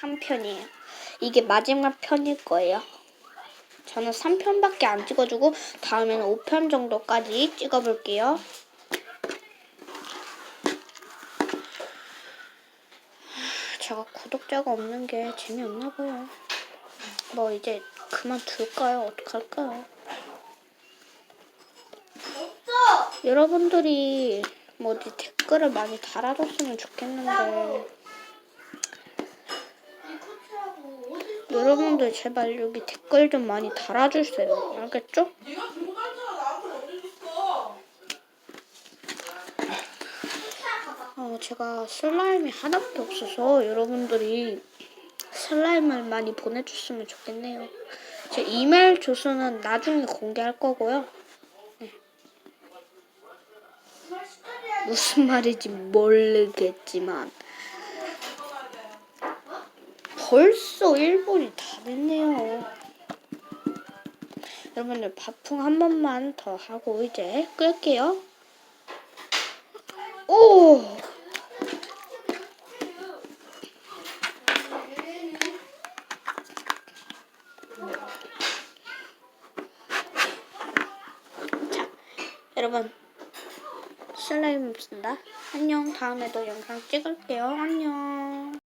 3편이에요. 이게 마지막 편일 거예요. 저는 3편밖에 안 찍어주고 다음에는 5편 정도까지 찍어볼게요. 제가 구독자가 없는 게 재미없나 봐요. 뭐 이제 그만둘까요? 어떡할까요? 여러분들이 뭐 댓글을 많이 달아줬으면 좋겠는데 여러분들 제발 여기 댓글 좀 많이 달아주세요. 알겠죠? 어, 제가 슬라임이 하나밖에 없어서 여러분들이 슬라임을 많이 보내줬으면 좋겠네요. 제 이메일 주소는 나중에 공개할 거고요. 네. 무슨 말인지 모르겠지만 벌써 1분이 다 됐네요. 여러분들 바풍 한 번만 더 하고 이제 끌게요. 오! 자, 여러분 슬라임 없습니다. 안녕. 다음에도 영상 찍을게요. 안녕.